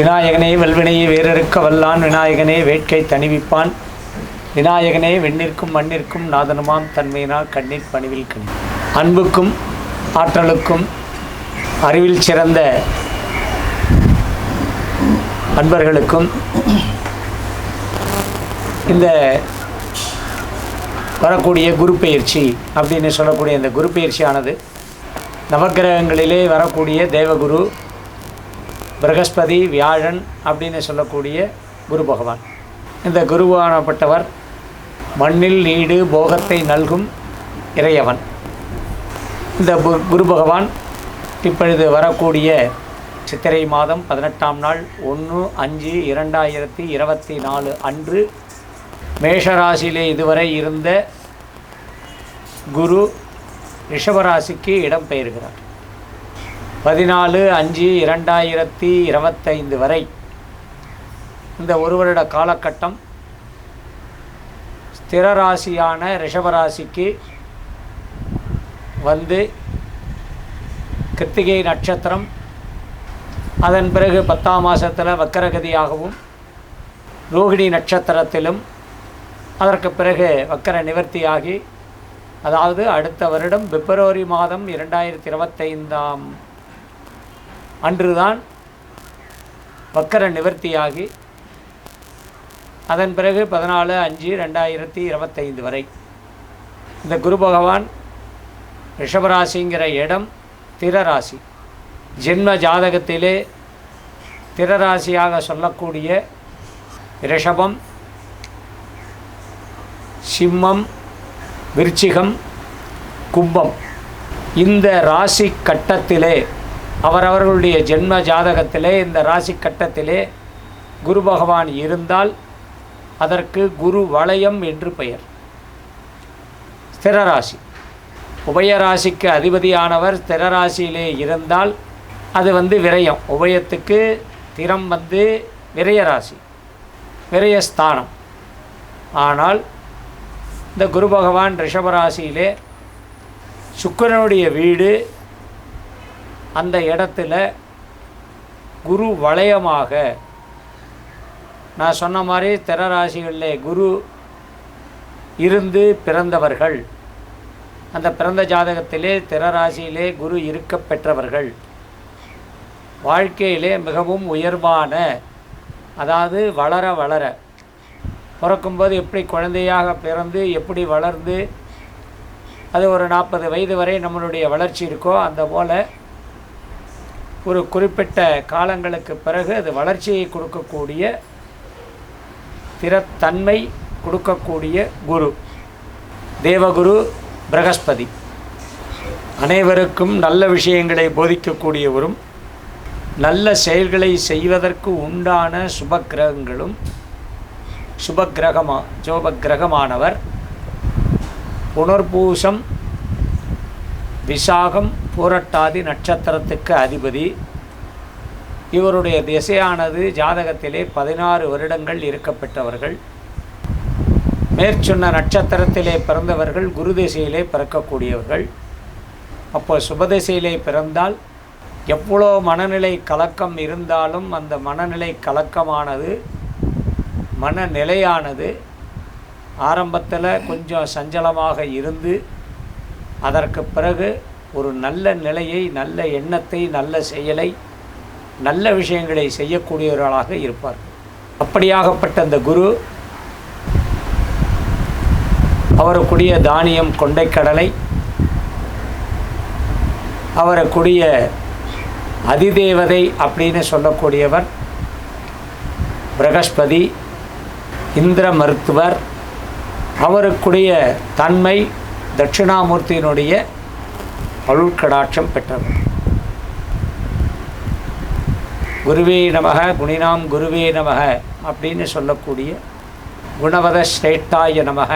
விநாயகனே வல்வினையை வேறறுக்க வல்லான் விநாயகனே வேட்கை தணிவிப்பான். விநாயகனே வெண்ணிற்கும் மண்ணிற்கும் நாதனுமாம் தன்மையினால் கண்ணீர் பணிவில் கணி. அன்புக்கும் ஆற்றலுக்கும் அறிவில் சிறந்த அன்பர்களுக்கும் இந்த வரக்கூடிய குரு பயிற்சி அப்படின்னு சொல்லக்கூடிய இந்த குரு பயிற்சியானது நவக்கிரகங்களிலே வரக்கூடிய தேவகுரு பிரகஸ்பதி வியாழன் அப்படின்னு சொல்லக்கூடிய குரு பகவான். இந்த குருவானப்பட்டவர் மண்ணில் நீடு போகத்தை நல்கும் இறையவன். இந்த குரு பகவான் இப்பொழுது வரக்கூடிய சித்திரை மாதம் பதினெட்டாம் நாள் ஒன்று அஞ்சு இரண்டாயிரத்தி இருபத்தி நாலு அன்று மேஷராசியிலே இதுவரை இருந்த குரு ரிஷபராசிக்கு இடம் பெயர்கிறார். பதினாலு அஞ்சு இரண்டாயிரத்தி இருபத்தைந்து வரை இந்த ஒரு வருட காலகட்டம் ஸ்திர ராசியான ரிஷபராசிக்கு வந்து கிருத்திகை நட்சத்திரம் அதன் பிறகு பத்தாம் மாதத்தில் வக்கரகதியாகவும் ரோகிணி நட்சத்திரத்திலும் அதற்கு பிறகு வக்கர நிவர்த்தியாகி அதாவது அடுத்த வருடம் பிப்ரவரி மாதம் இரண்டாயிரத்தி இருபத்தைந்தாம் அன்றுதான் வக்கர நிவர்த்தியாகி அதன் பிறகு பதினாலு அஞ்சு ரெண்டாயிரத்தி இருபத்தைந்து வரை. இந்த குரு பகவான் ரிஷபராசிங்கிற இடம் திரராசி. ஜென்ம ஜாதகத்திலே திரராசியாக சொல்லக்கூடிய ரிஷபம் சிம்மம் விருச்சிகம் கும்பம். இந்த ராசி கட்டத்திலே அவரவர்களுடைய ஜென்ம ஜாதகத்திலே இந்த ராசி கட்டத்திலே குரு பகவான் இருந்தால் அதற்கு குரு வளையம் என்று பெயர். ஸ்திரராசி உபயராசிக்கு அதிபதியானவர் ஸ்திரராசியிலே இருந்தால் அது வந்து விரயம். உபயத்துக்கு திறம் வந்து விரயராசி விரயஸ்தானம் ஆனால் இந்த குரு பகவான் ரிஷபராசியிலே சுக்கிரனுடைய வீடு அந்த இடத்துல குரு வளையமாக நான் சொன்ன மாதிரி திறராசிகளில் குரு இருந்து பிறந்தவர்கள். அந்த பிறந்த ஜாதகத்திலே திறராசியிலே குரு இருக்க பெற்றவர்கள். வாழ்க்கையிலே மிகவும் உயர்வான அதாவது வளர வளர பிறக்கும்போது எப்படி குழந்தையாக பிறந்து எப்படி வளர்ந்து அது ஒரு நாற்பது வயது வரை நம்மளுடைய வளர்ச்சி இருக்கோ அந்த போல் ஒரு குறிப்பிட்ட காலங்களுக்கு பிறகு அது வளர்ச்சியை கொடுக்கக்கூடிய திறத்தன்மை கொடுக்கக்கூடிய குரு. தேவகுரு பிரகஸ்பதி. அனைவருக்கும் நல்ல விஷயங்களை போதிக்கக்கூடியவரும் நல்ல செயல்களை செய்வதற்கு உண்டான சுபக்கிரகங்களும் சுபக்கிரகமா ஜோபக்கிரகமானவர். புனர்பூசம் விசாகம் பூரட்டாதி நட்சத்திரத்துக்கு அதிபதி. இவருடைய திசையானது ஜாதகத்திலே பதினாறு வருடங்கள் இருக்கப்பட்டவர்கள் மேற்சொன்ன நட்சத்திரத்திலே பிறந்தவர்கள் குரு திசையிலே பிறக்கக்கூடியவர்கள். அப்போ சுபதிசையிலே பிறந்தால் எவ்வளோ மனநிலை கலக்கம் இருந்தாலும் அந்த மனநிலை கலக்கமானது மனநிலையானது ஆரம்பத்தில் கொஞ்சம் சஞ்சலமாக இருந்து அதற்கு பிறகு ஒரு நல்ல நிலையை நல்ல எண்ணத்தை நல்ல செயலை நல்ல விஷயங்களை செய்யக்கூடியவர்களாக இருப்பார். அப்படியாகப்பட்ட அந்த குரு அவருக்குரிய தானியம் கொண்டைக்கடலை அவருக்குரிய அதிதேவதை அப்படின்னு சொல்லக்கூடியவர் பிரகஸ்பதி இந்திர மருத்துவர் அவருக்குடைய தன்மை தட்சிணாமூர்த்தியினுடைய அருள்கடாட்சம் பெற்றவர் குருவே நமக குணினாம் குருவே நமக அப்படின்னு சொல்லக்கூடிய குணவத ஸ்ரேட்டாய நமக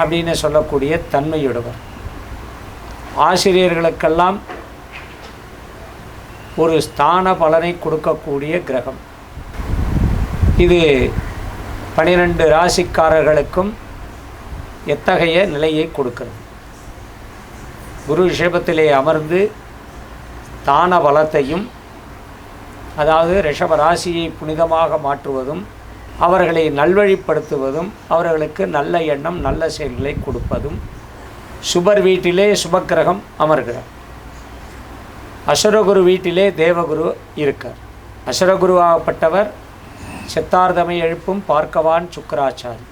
அப்படின்னு சொல்லக்கூடிய தன்மையுடவர் ஆசிரியர்களுக்கெல்லாம் ஒரு ஸ்தான பலனை கொடுக்கக்கூடிய கிரகம். இது பனிரெண்டு ராசிக்காரர்களுக்கும் எத்தகைய நிலையை கொடுக்கிறது? குரு ரிஷபத்திலே அமர்ந்து தான பலத்தையும் அதாவது ரிஷப ராசியை புனிதமாக மாற்றுவதும் அவர்களை நல்வழிப்படுத்துவதும் அவர்களுக்கு நல்ல எண்ணம் நல்ல செயல்களை கொடுப்பதும் சுபர் வீட்டிலே சுபக்கிரகம் அமர்கிறார். அசுரகுரு வீட்டிலே தேவகுரு இருக்கார். அசுரகுருவாகப்பட்டவர் சித்தார்த்தமை எழுப்பும் பார்க்கவான் சுக்கராச்சாரி.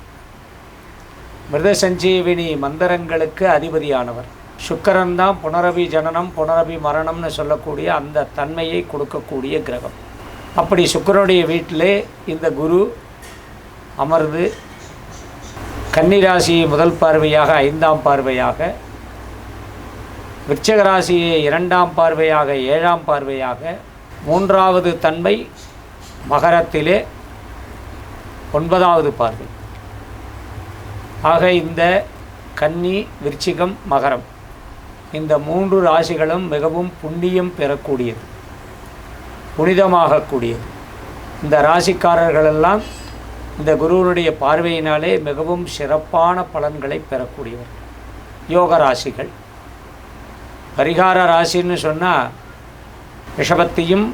மிருத சஞ்சீவினி மந்திரங்களுக்கு அதிபதியானவர். சுக்கரன் தான் புனரபி ஜனனம் புனரபி மரணம்னு சொல்லக்கூடிய அந்த தன்மையை கொடுக்கக்கூடிய கிரகம். அப்படி சுக்கரனுடைய வீட்டிலே இந்த குரு அமர்ந்து கன்னிராசியை முதல் பார்வையாக ஐந்தாம் பார்வையாக விருச்சக ராசியை இரண்டாம் பார்வையாக ஏழாம் பார்வையாக மூன்றாவது தன்மை மகரத்திலே ஒன்பதாவது பார்வை. ஆக இந்த கன்னி விருச்சிகம் மகரம். இந்த மூன்று ராசிகளும் மிகவும் புண்ணியம் பெறக்கூடியது புனிதமாகக்கூடியது. இந்த ராசிக்காரர்களெல்லாம் இந்த குருவனுடைய பார்வையினாலே மிகவும் சிறப்பான பலன்களை பெறக்கூடியவர். யோக ராசிகள். பரிகார ராசின்னு சொன்னால் ரிஷபத்தையும்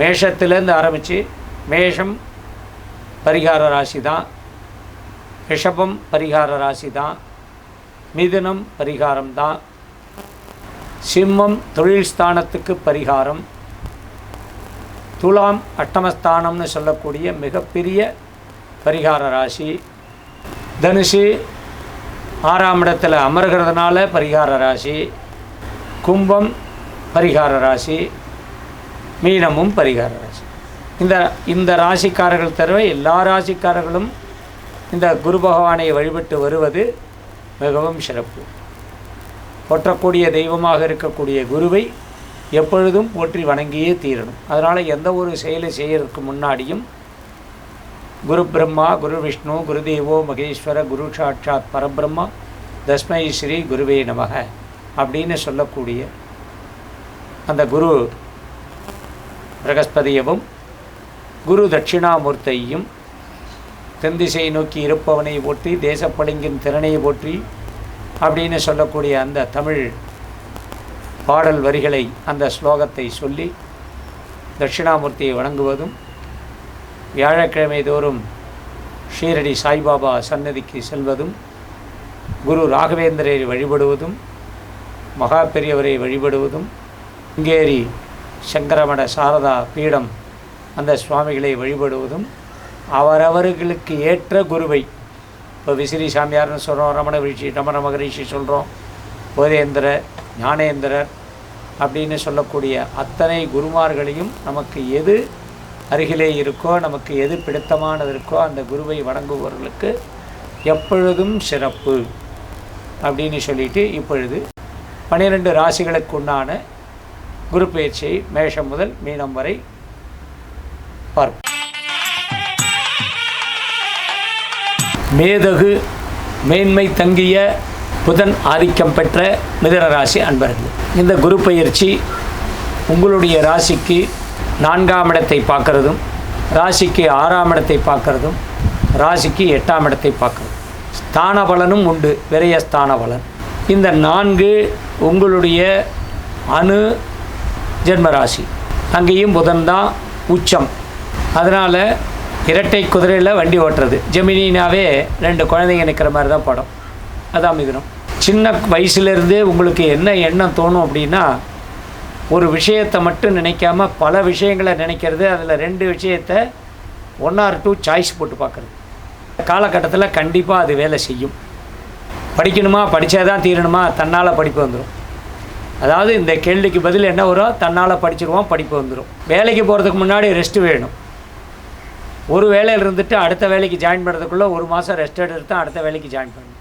மேஷத்திலேருந்து ஆரம்பித்து மேஷம் பரிகார ராசி தான் ரிஷபம் பரிகார ராசி தான் மிதுனம் பரிகாரம் தான் சிம்மம் தொழில் ஸ்தானத்துக்கு பரிகாரம். துலாம் அட்டமஸ்தானம்னு சொல்லக்கூடிய மிகப்பெரிய பரிகார ராசி. தனுஷு ஆறாம் இடத்தில் அமர்கிறதுனால பரிகார ராசி. கும்பம் பரிகார ராசி. மீனமும் பரிகார ராசி. இந்த இந்த ராசிக்காரர்கள் தவிர எல்லா ராசிக்காரர்களும் இந்த குரு பகவானை வழிபட்டு வருவது மிகவும் சிறப்பு. போற்றக்கூடிய தெய்வமாக இருக்கக்கூடிய குருவை எப்பொழுதும் போற்றி வணங்கியே தீரணும். அதனால் எந்த ஒரு செயலை செய்யறதுக்கு முன்னாடியும் குரு பிரம்மா குரு விஷ்ணு குருதேவோ மகேஸ்வர குரு சாட்சாத் பரபிரம்மா தஸ்மை ஸ்ரீ குருவே நமக அப்படின்னு சொல்லக்கூடிய அந்த குரு பிரகஸ்பதியவும் குரு தட்சிணாமூர்த்தியையும் தென்திசை நோக்கி இருப்பவனை போற்றி தேசப்பளிங்கின் திறனை போற்றி அப்படின்னு சொல்லக்கூடிய அந்த தமிழ் பாடல் வரிகளை அந்த ஸ்லோகத்தை சொல்லி தட்சிணாமூர்த்தியை வணங்குவதும் வியாழக்கிழமை தோறும் ஷீரடி சாய்பாபா சன்னதிக்கு செல்வதும் குரு ராகவேந்திரரை வழிபடுவதும் மகா பெரியவரை வழிபடுவதும் இங்கேரி சங்கரமட சாரதா பீடம் அந்த சுவாமிகளை வழிபடுவதும் அவரவர்களுக்கு ஏற்ற குருவை இப்போ விசிறி சாமியார்னு சொல்கிறோம் ரமண ரிஷி ரமண மகரிஷி சொல்கிறோம் போதேந்திரர் ஞானேந்திரர் அப்படின்னு சொல்லக்கூடிய அத்தனை குருமார்களையும் நமக்கு எது அருகிலே இருக்கோ நமக்கு எது பிடித்தமானது இருக்கோ அந்த குருவை வணங்குபவர்களுக்கு எப்பொழுதும் சிறப்பு அப்படின்னு சொல்லிட்டு இப்பொழுது பன்னிரெண்டு ராசிகளுக்கு உண்டான குரு பயிற்சியை மேஷம் முதல் மீனம் வரை பார்ப்போம். மேதகு மேன்மை தங்கிய புதன் ஆதிக்கம் பெற்ற மிதன ராசி அன்பர்கள் இந்த குரு பயிற்சி உங்களுடைய ராசிக்கு நான்காம் இடத்தை பார்க்கறதும் ராசிக்கு ஆறாம் இடத்தை பார்க்கறதும் ராசிக்கு எட்டாம் இடத்தை பார்க்கறதும். ஸ்தான பலனும் உண்டு விரைய ஸ்தான பலன். இந்த நான்கு உங்களுடைய அணு ஜென்மராசி அங்கேயும் புதன் தான் உச்சம். அதனால் இரட்டை குதிரையில் வண்டி ஓட்டுறது. ஜெமினினாவே ரெண்டு குழந்தைங்க நிற்கிற மாதிரி தான் படம். அதான் மிகுனம். சின்ன வயசுலேருந்தே உங்களுக்கு என்ன எண்ணம் தோணும் அப்படின்னா ஒரு விஷயத்தை மட்டும் நினைக்காம பல விஷயங்களை நினைக்கிறது அதில் ரெண்டு விஷயத்தை ஒன் ஆர் டூ சாய்ஸ் போட்டு பார்க்குறது. காலகட்டத்தில் கண்டிப்பாக அது வேலை செய்யும். படிக்கணுமா? படித்தா தான் தீரணுமா? தன்னால் படிப்பு வந்துடும் அதாவது இந்த கேள்விக்கு பதில் என்ன வரும் தன்னால் படிச்சிருவோம் படிப்பு வந்துடும் வேலைக்கு போகிறதுக்கு முன்னாடி ரெஸ்ட் வேணும். ஒரு வேலையில் இருந்துட்டு அடுத்த வேலைக்கு ஜாயின் பண்ணுறதுக்குள்ளே ஒரு மாதம் ரெஸ்ட் எடுத்து அடுத்த வேலைக்கு ஜாயின் பண்ணணும்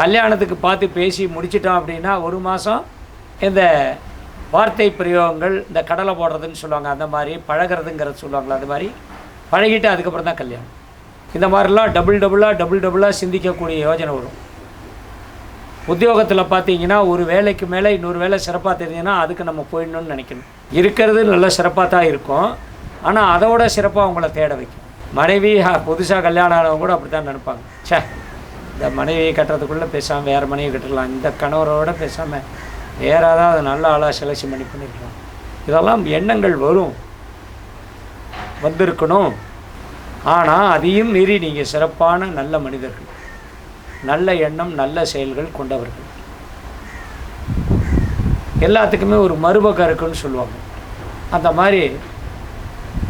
கல்யாணத்துக்கு பார்த்து பேசி முடிச்சிட்டோம் அப்படின்னா ஒரு மாதம் இந்த வார்த்தை பிரயோகங்கள் இந்த கடலை போடுறதுன்னு சொல்லுவாங்க அந்த மாதிரி பழகிறதுங்கிறது சொல்லுவாங்களா அது மாதிரி பழகிட்டு அதுக்கப்புறம் தான் கல்யாணம். இந்த மாதிரிலாம் டபுள் டபுளாக டபுள் டபுளாக சிந்திக்கக்கூடிய யோஜனை வரும். உத்தியோகத்தில் பார்த்தீங்கன்னா ஒரு வேலைக்கு மேலே இன்னொரு வேலை சிறப்பாக தெரிஞ்சுன்னா அதுக்கு நம்ம போயிடணும்னு நினைக்கணும். இருக்கிறது நல்ல சிறப்பாக தான் இருக்கும். ஆனால் அதோட சிறப்பாக அவங்கள தேட வைக்கும். மனைவி புதுசாக கல்யாணம் ஆனவங்க கூட அப்படி தான் நினைப்பாங்க. ச்சே இந்த மனைவியை கட்டுறதுக்குள்ளே பேசாமல் வேறு மனைவி கட்டிடலாம். இந்த கணவரோட பேசாமல் வேறு ஏதாவது நல்ல ஆளாக செலக்ஷன் பண்ணி பண்ணிருக்கலாம். இதெல்லாம் எண்ணங்கள் வரும். வந்திருக்கணும். ஆனால் அதையும் மீறி நீங்கள் சிறப்பான நல்ல மனிதர்கள். நல்ல எண்ணம் நல்ல செயல்கள் கொண்டவர்கள். எல்லாத்துக்குமே ஒரு மறுபக்கம் இருக்குன்னு சொல்லுவாங்க. அந்த மாதிரி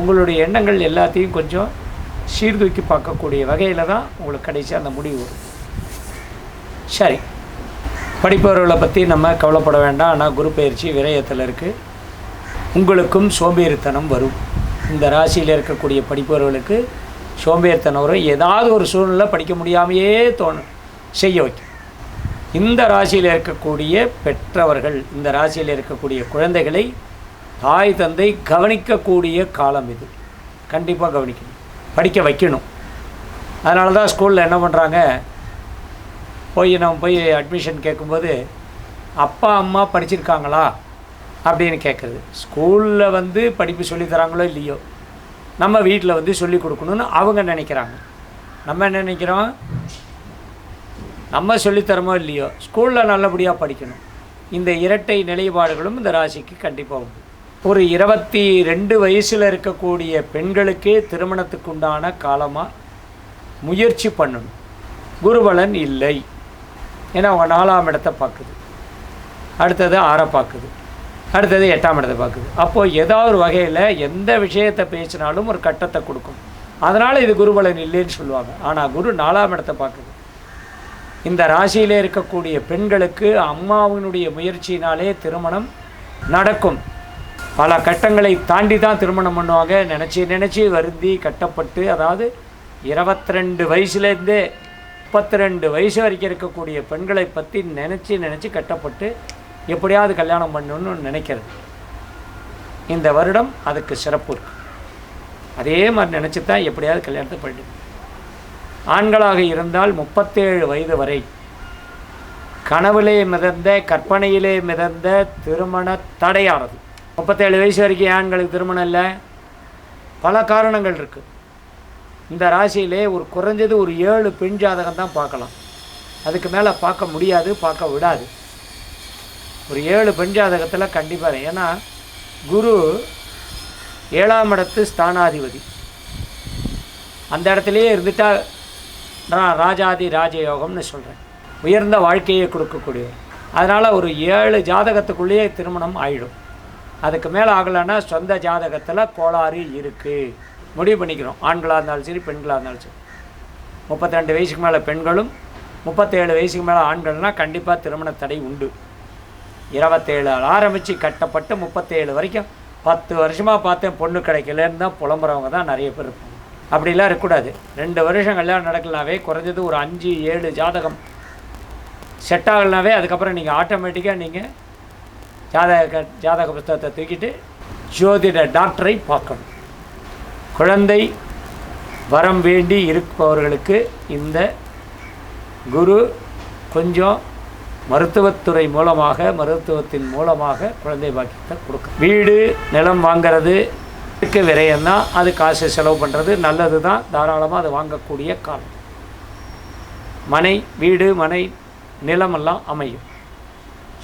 உங்களுடைய எண்ணங்கள் எல்லாத்தையும் கொஞ்சம் சீர்தூக்கி பார்க்கக்கூடிய வகையில் தான் உங்களுக்கு கடைசி அந்த முடிவு வரும். சரி. படிப்பவர்களை பற்றி நம்ம கவலைப்பட வேண்டாம். ஆனால் குரு பயிற்சி விரயத்தில் இருக்குது உங்களுக்கும் சோம்பேறித்தனம் வரும். இந்த ராசியில் இருக்கக்கூடிய படிப்பவர்களுக்கு சோம்பேறித்தனம் வரும் ஏதாவது ஒரு சூழ்நிலை படிக்க முடியாமையே தோணும். செய்ய வைக்கும். இந்த ராசியில் இருக்கக்கூடிய பெற்றவர்கள் இந்த ராசியில் இருக்கக்கூடிய குழந்தைகளை தாய் தந்தை கவனிக்கக்கூடிய காலம் இது. கண்டிப்பாக கவனிக்கணும். படிக்க வைக்கணும். அதனால தான் ஸ்கூலில் என்ன பண்ணுறாங்க போய் நம்ம போய் அட்மிஷன் கேட்கும்போது அப்பா அம்மா படிச்சிருக்காங்களா? அப்படின்னு கேட்குறது. ஸ்கூலில் வந்து படிப்பு சொல்லித் தராங்களோ இல்லையோ நம்ம வீட்டில் வந்து சொல்லி கொடுக்கணும்னு அவங்க நினைக்கிறாங்க. நம்ம என்ன நினைக்கிறோம்? நம்ம சொல்லித்தரமோ இல்லையோ ஸ்கூலில் நல்லபடியாக படிக்கணும். இந்த இரட்டை நிலைப்பாடுகளும் இந்த ராசிக்கு கண்டிப்பாக உண்டு. ஒரு இருபத்தி ரெண்டு வயசில் இருக்கக்கூடிய பெண்களுக்கே திருமணத்துக்கு உண்டான காலமாக முயற்சி பண்ணணும். குருபலன் இல்லை. ஏன்னா அவங்க நாலாம் இடத்தை பார்க்குது. அடுத்தது ஆறை பார்க்குது. அடுத்தது எட்டாம் இடத்தை பார்க்குது. அப்போது ஏதாவது ஒரு வகையில் எந்த விஷயத்தை பேசினாலும் ஒரு கட்டத்தை கொடுக்கும். அதனால் இது குருபலன் இல்லைன்னு சொல்லுவாங்க. ஆனால் குரு நாலாம் இடத்தை பார்க்குது. இந்த ராசியிலே இருக்கக்கூடிய பெண்களுக்கு அம்மாவினுடைய முயற்சியினாலே திருமணம் நடக்கும். பல கட்டங்களை தாண்டி தான் திருமணம் பண்ணுவாங்க. நினச்சி நினச்சி வருந்தி கட்டப்பட்டு அதாவது இருபத்தி ரெண்டு வயசுலேருந்தே முப்பத்தி ரெண்டு வயசு வரைக்கும் இருக்கக்கூடிய பெண்களை பற்றி நினச்சி நினச்சி கட்டப்பட்டு எப்படியாவது கல்யாணம் பண்ணணும்னு நினைக்கிறது. இந்த வருடம் அதுக்கு சிறப்பு இருக்கு. அதே மாதிரி நினச்சி தான் எப்படியாவது கல்யாணத்தை பண்ணி ஆண்களாக இருந்தால் முப்பத்தேழு வயது வரை கனவுலே மிதந்த கற்பனையிலே மிதந்த திருமண தடையானது. முப்பத்தேழு வயசு வரைக்கும் ஆண்களுக்கு திருமணம் இல்லை? பல காரணங்கள் இருக்குது இந்த ராசியிலே ஒரு குறைஞ்சது ஒரு ஏழு பெண் ஜாதகம் தான் பார்க்கலாம். அதுக்கு மேலே பார்க்க முடியாது பார்க்க விடாது. ஒரு ஏழு பெண் ஜாதகத்தில் கண்டிப்பாக ஏன்னா குரு ஏழாம் இடத்து ஸ்தானாதிபதி. அந்த இடத்துலையே இருந்துட்டா நான் ராஜாதி ராஜயோகம்னு சொல்கிறேன் உயர்ந்த வாழ்க்கையை கொடுக்கக்கூடியவர். அதனால் ஒரு ஏழு ஜாதகத்துக்குள்ளேயே திருமணம் ஆயிடும். அதுக்கு மேலே ஆகலைன்னா சொந்த ஜாதகத்தில் கோளாறு இருக்குது முடிவு பண்ணிக்கிறோம். ஆண்களாக இருந்தாலும் சரி பெண்களாக இருந்தாலும் சரி. முப்பத்தி ரெண்டு வயசுக்கு மேலே பெண்களும் முப்பத்தேழு வயசுக்கு மேலே ஆண்கள்னால் கண்டிப்பாக திருமண தடை உண்டு. இருபத்தேழு ஆரம்பித்து கட்டப்பட்டு முப்பத்தேழு வரைக்கும் பத்து வருஷமாக பார்த்தேன் பொண்ணு கிடைக்கலன்னு தான் புலம்புறவங்க தான் நிறைய பேர் இருப்பாங்க. அப்படிலாம் இருக்கக்கூடாது. ரெண்டு வருஷம் கல்யாணம் நடக்கலனாவே குறைஞ்சது ஒரு அஞ்சு ஏழு ஜாதகம் செட் ஆகலனாவே அதுக்கப்புறம் நீங்கள் ஆட்டோமேட்டிக்காக நீங்கள் ஜாதக ஜாதக புத்தகத்தை தூக்கிட்டு ஜோதிட டாக்டரை பார்க்கணும். குழந்தை வரம் வேண்டி இருப்பவர்களுக்கு இந்த குரு கொஞ்சம் மருத்துவத்துறை மூலமாக மருத்துவத்தின் மூலமாக குழந்தை பாக்கியத்தை கொடுக்கும். வீடு நிலம் வாங்கிறது இருக்க விரயம்தான் அது காசு செலவு பண்ணுறது நல்லது தான் தாராளமாக அது வாங்கக்கூடிய காலம். மனை வீடு மனை நிலமெல்லாம் அமையும்.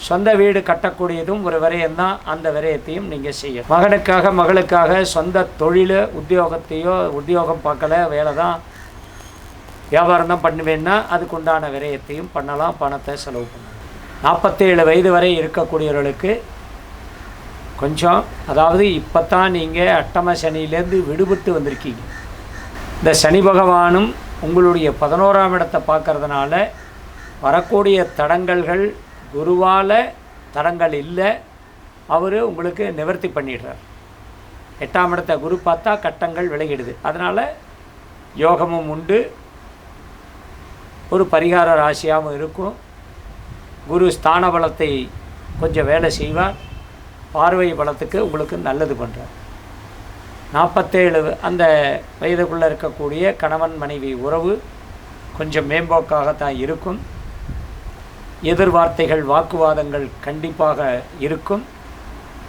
சொந்த வீடு கட்டக்கூடியதும் ஒரு விரயம்தான். அந்த விரயத்தையும் நீங்கள் செய்யணும். மகனுக்காக மகளுக்காக சொந்த தொழில் உத்தியோகத்தையோ உத்தியோகம் பார்க்கல வேலை தான் வியாபாரம் தான் பண்ணுவேன்னா அதுக்குண்டான விரயத்தையும் பண்ணலாம் பணத்தை செலவு பண்ணலாம். நாற்பத்தேழு வயது வரை இருக்கக்கூடியவர்களுக்கு கொஞ்சம் அதாவது இப்போ தான் நீங்கள் அட்டம சனியிலேருந்து விடுபட்டு வந்திருக்கீங்க. இந்த சனி பகவானும் உங்களுடைய பதினோராம் இடத்தை பார்க்கறதுனால வரக்கூடிய தடங்கல்கள் குருவால் தடங்கள் இல்லை. அவர் உங்களுக்கு நிவர்த்தி பண்ணிடுறார். எட்டாம் இடத்தை குரு பார்த்தா கட்டங்கள் விலகிடுது. அதனால் யோகமும் உண்டு. ஒரு பரிகார ராசியாகவும் இருக்கும். குரு ஸ்தான பலத்தை கொஞ்சம் வேலை செய்வார். பார்வை பலத்துக்கு உங்களுக்கு நல்லது பண்ணுறார் நாற்பத்தேழு அந்த வயதுக்குள்ளே இருக்கக்கூடிய கணவன் மனைவி உறவு கொஞ்சம் மேம்போக்காகத்தான் இருக்கும். எதிர்வார்த்தைகள் வாக்குவாதங்கள் கண்டிப்பாக இருக்கும்.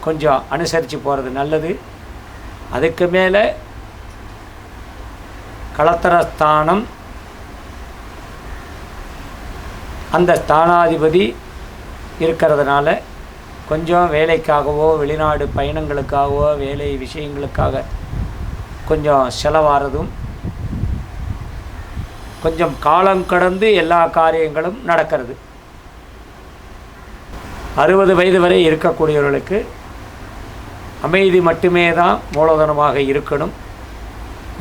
கொஞ்சம் அனுசரித்து போகிறது நல்லது. அதுக்கு மேலே களத்திரஸ்தானம் அந்த ஸ்தானாதிபதி இருக்கிறதுனால கொஞ்சம் வேலைக்காகவோ வெளிநாடு பயணங்களுக்காகவோ வேலை விஷயங்களுக்காக கொஞ்சம் செலவாகிறதும் கொஞ்சம் காலம் கடந்து எல்லா காரியங்களும் நடக்கிறது. அறுபது வயது வரை இருக்கக்கூடியவர்களுக்கு அமைதி மட்டுமே தான் மூலதனமாக இருக்கணும்.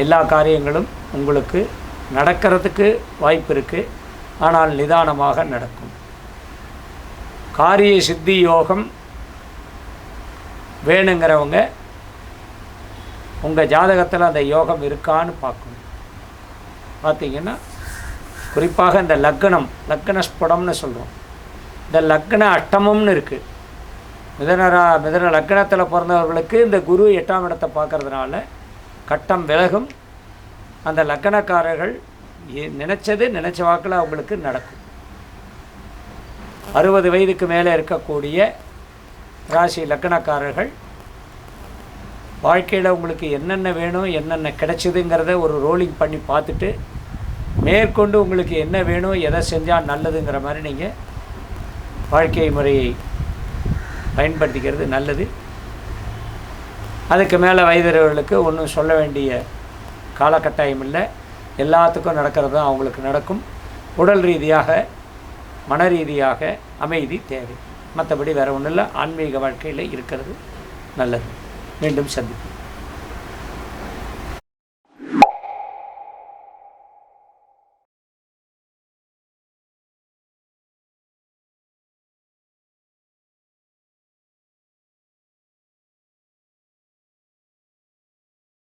எல்லா காரியங்களும் உங்களுக்கு நடக்கிறதுக்கு வாய்ப்பு இருக்குது ஆனால் நிதானமாக நடக்கும். காரிய சித்தி யோகம் வேணுங்கிறவங்க உங்கள் ஜாதகத்தில் அந்த யோகம் இருக்கான்னு பார்க்கணும். பார்த்தீங்கன்னா குறிப்பாக இந்த லக்னம் லக்னஸ்புடம்னு சொல்கிறோம் இந்த லக்ன அஷ்டமம்னு இருக்குது மிதனரா மிதன லக்னத்தில் பிறந்தவர்களுக்கு இந்த குரு எட்டாம் இடத்தை பார்க்கறதுனால கட்டம் விலகும். அந்த லக்கணக்காரர்கள் எ- நினச்ச வாக்கில் அவங்களுக்கு நடக்கும். அறுபது வயதுக்கு மேலே இருக்கக்கூடிய ராசி லக்கணக்காரர்கள் வாழ்க்கையில் உங்களுக்கு என்னென்ன வேணும் என்னென்ன கிடைச்சிதுங்கிறத ஒரு ரோலிங் பண்ணி பார்த்துட்டு மேற்கொண்டு உங்களுக்கு என்ன வேணும் எதை செஞ்சால் நல்லதுங்கிற மாதிரி நீங்கள் வாழ்க்கை முறையை பயன்படுத்திக்கிறது நல்லது. அதுக்கு மேலே வயதுறவர்களுக்கு ஒன்றும் சொல்ல வேண்டிய காலகட்டாயம் இல்லை எல்லாத்துக்கும் நடக்கிறது தான் அவங்களுக்கு நடக்கும். உடல் ரீதியாக மன ரீதியாக அமைதி தேவை. மற்றபடி வேறு ஒன்றும் இல்லை ஆன்மீக வாழ்க்கையில் இருக்கிறது நல்லது. மீண்டும் சந்திப்போம்.